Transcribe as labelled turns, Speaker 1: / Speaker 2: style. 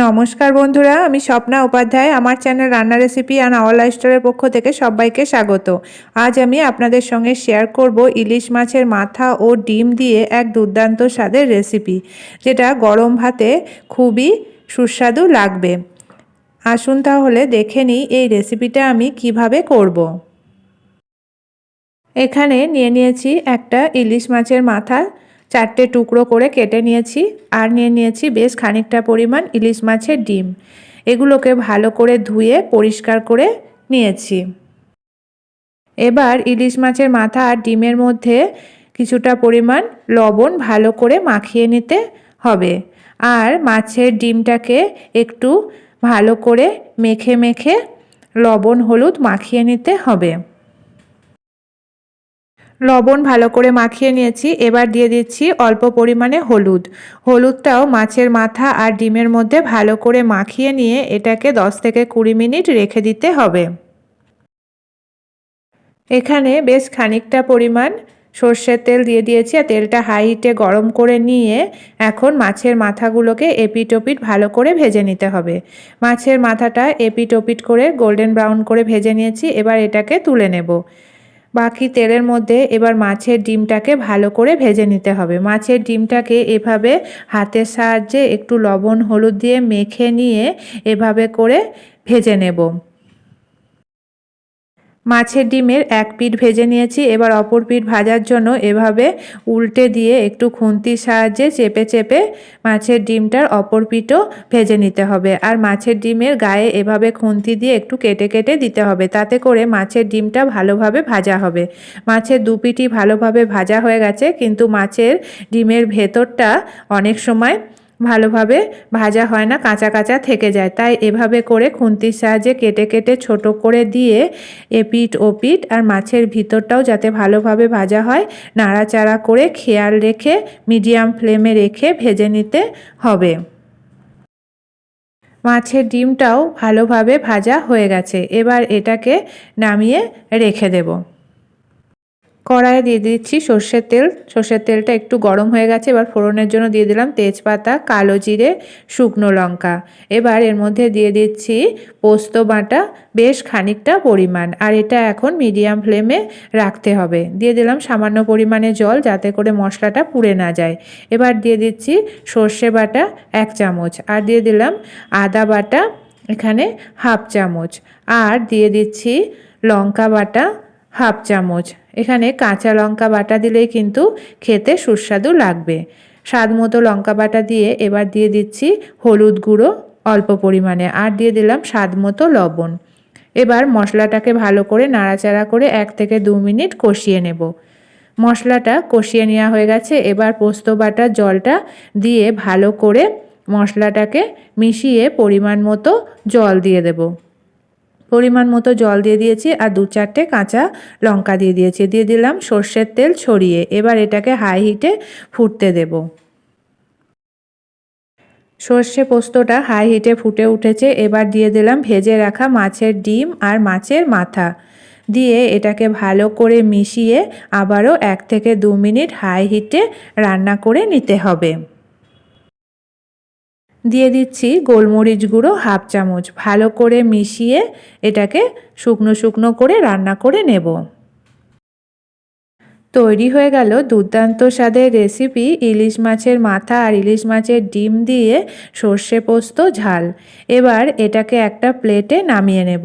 Speaker 1: নমস্কার বন্ধুরা, আমি স্বপ্না উপাধ্যায়। আমার চ্যানেল রান্না রেসিপি অ্যান্ড আওয়ার লাইফস্টাইলের পক্ষ থেকে সবাইকে স্বাগত। আজ আমি আপনাদের সঙ্গে শেয়ার করব ইলিশ মাছের মাথা ও ডিম দিয়ে এক দুর্দান্ত স্বাদের রেসিপি, যেটা গরম ভাতে খুবই সুস্বাদু লাগবে। আসুন তাহলে দেখে নিই এই রেসিপিটা আমি কীভাবে করব। এখানে নিয়ে নিয়েছি একটা ইলিশ মাছের মাথা চারটে টুকরো করে কেটে নিয়েছি আর নিয়ে নিয়েছি বেশ খানিকটা পরিমাণ ইলিশ মাছের ডিম। এগুলোকে ভালো করে ধুয়ে পরিষ্কার করে নিয়েছি। এবার ইলিশ মাছের মাথা আর ডিমের মধ্যে কিছুটা পরিমাণ লবণ ভালো করে মাখিয়ে নিতে হবে। আর মাছের ডিমটাকে একটু ভালো করে মেখে মেখে লবণ হলুদ মাখিয়ে নিতে হবে। লবণ ভালো করে মাখিয়ে নিয়েছি। এবার দিয়ে দিচ্ছি অল্প পরিমাণে হলুদ। হলুদটাও মাছের মাথা আর ডিমের মধ্যে ভালো করে মাখিয়ে নিয়ে এটাকে 10 থেকে কুড়ি মিনিট রেখে দিতে হবে। এখানে বেশ খানিকটা পরিমাণ সর্ষের তেল দিয়ে দিয়েছি আর তেলটা হাই হিটে গরম করে নিয়ে এখন মাছের মাথাগুলোকে এপিট ওপিট ভালো করে ভেজে নিতে হবে। মাছের মাথাটা এপিট ওপিট করে গোল্ডেন ব্রাউন করে ভেজে নিয়েছি। এবার এটাকে তুলে নেব। বাকি তেলের মধ্যে এবার মাছের ডিমটাকে ভালো করে ভেজে নিতে হবে। মাছের ডিমটাকে এভাবে হাতের সাহায্যে একটু লবণ, হলুদ দিয়ে মেখে নিয়ে এভাবে করে ভেজে নেব। মাছের ডিমের এক পিঠ ভেজে নিয়েছি, এবার অপর পিঠ ভাজার জন্য এভাবে উল্টে দিয়ে একটু খুন্তির সাহায্যে চেপে চেপে মাছের ডিমটার অপর পিঠও ভেজে নিতে হবে। আর মাছের ডিমের গায়ে এভাবে খুন্তি দিয়ে একটু কেটে কেটে দিতে হবে, তাতে করে মাছের ডিমটা ভালোভাবে ভাজা হবে। মাছের দু পিঠই ভালোভাবে ভাজা হয়ে গেছে, কিন্তু মাছের ডিমের ভেতরটা অনেক সময় ভালোভাবে ভাজা হয় না, কাঁচা কাঁচা থেকে যায়। তাই এভাবে করে খুন্তির সাহায্যে কেটে কেটে ছোট করে দিয়ে এপিট ওপিট আর মাছের ভিতরটাও যাতে ভালোভাবে ভাজা হয়, নাড়াচাড়া করে খেয়াল রেখে মিডিয়াম ফ্লেমে রেখে ভেজে নিতে হবে। মাছের ডিমটাও ভালোভাবে ভাজা হয়ে গেছে। এবার এটাকে নামিয়ে রেখে দেবো। কড়াইয়ে দিয়ে দিচ্ছি সর্ষের তেল। সর্ষের তেলটা একটু গরম হয়ে গেছে, এবার ফোড়নের জন্য দিয়ে দিলাম তেজপাতা, কালো জিরে, শুকনো লঙ্কা। এবার এর মধ্যে দিয়ে দিচ্ছি পোস্ত বাটা, বেশ খানিকটা পরিমাণ। আর এটা এখন মিডিয়াম ফ্লেমে রাখতে হবে। দিয়ে দিলাম সামান্য পরিমাণে জল যাতে করে মশলাটা পুড়ে না যায়। এবার দিয়ে দিচ্ছি সর্ষে বাটা এক চামচ। আর দিয়ে দিলাম আদা বাটা, এখানে হাফ চামচ। আর দিয়ে দিচ্ছি লঙ্কা বাটা হাফ চামচ। এখানে কাঁচা লঙ্কা বাটা দিলেই কিন্তু খেতে সুস্বাদু লাগবে। স্বাদ মতো লঙ্কা বাটা দিয়ে এবার দিয়ে দিচ্ছি হলুদ গুঁড়ো অল্প পরিমাণে আর দিয়ে দিলাম স্বাদ মতো লবণ। এবার মশলাটাকে ভালো করে নাড়াচাড়া করে এক থেকে দু মিনিট কষিয়ে নেব। মশলাটা কষিয়ে নেওয়া হয়ে গেছে। এবার পোস্ত বাটার জলটা দিয়ে ভালো করে মশলাটাকে মিশিয়ে পরিমাণ মতো জল দিয়ে দেবো। পরিমাণ মতো জল দিয়ে দিয়েছি আর দু চারটে কাঁচা লঙ্কা দিয়ে দিয়েছি। দিয়ে দিলাম সর্ষের তেল ছড়িয়ে। এবার এটাকে হাই হিটে ফুটতে দেব। সর্ষে পোস্তটা হাই হিটে ফুটে উঠেছে। এবার দিয়ে দিলাম ভেজে রাখা মাছের ডিম আর মাছের মাথা। দিয়ে এটাকে ভালো করে মিশিয়ে আবারও এক থেকে দু মিনিট হাই হিটে রান্না করে নিতে হবে। দিয়ে দিচ্ছি গোলমরিচ গুঁড়ো হাফ চামচ। ভালো করে মিশিয়ে এটাকে শুকনো শুকনো করে রান্না করে নেব। তৈরি হয়ে গেল দুর্দান্ত স্বাদের রেসিপি ইলিশ মাছের মাথা আর ইলিশ মাছের ডিম দিয়ে সর্ষে পোস্ত ঝাল। এবার এটাকে একটা প্লেটে নামিয়ে নেব।